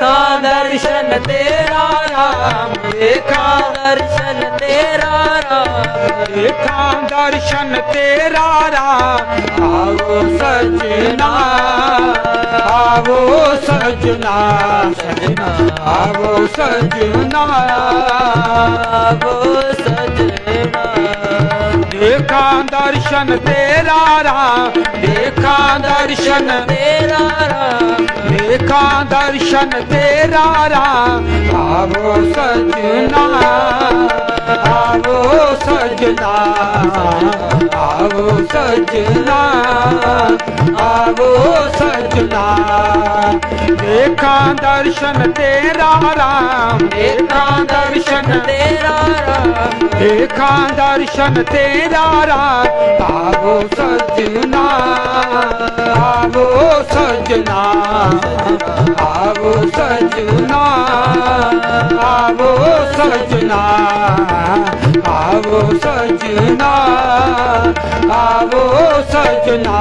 ਦੇਖਾਂ ਦਰਸ਼ਨ ਤੇਰਾ ਰਾਮ ਦੇਖਾਂ ਦਰਸ਼ਨ ਤੇਰਾ ਰਾਮ ਦੇਖਾਂ ਦਰਸ਼ਨ ਤੇਰਾ ਰਾਮ ਆਵੋ ਸਜਣਾ ਆਵੋ ਸਜਣਾ ਸਜਣਾ ਆਵੋ ਸਜਣਾ ਆਵੋ ਸਜਣਾ ਦੇਖਾਂ ਦਰਸ਼ਨ ਤੇਰਾ ਰਾਮ ਦੇਖਾਂ ਦਰਸ਼ਨ ਤੇਰਾ ਰਾਮ ਦੇਖਾਂ ਦਰਸ਼ਨ ਤੇਰਾ ਰਾਮ ਆਵੋ ਸਜਣਾ ਆਵੋ ਸਜਣਾ ਆਵੋ ਸਜਣਾ ਆਵੋ ਸਜਣਾ। ਦੇਖਾਂ ਦਰਸ਼ਨ ਤੇਰਾ ਰਾਮ ਦੇਖਾਂ ਦਰਸ਼ਨ ਤੇਰਾ ਰਾਮ ਦੇਖਾਂ ਦਰਸ਼ਨ ਤੇਰਾ ਰਾਮ ਆਵੋ ਸਜਣਾ ਆਵੋ सजना आओ सजना आबो सजना आओ सजना आबो सजना।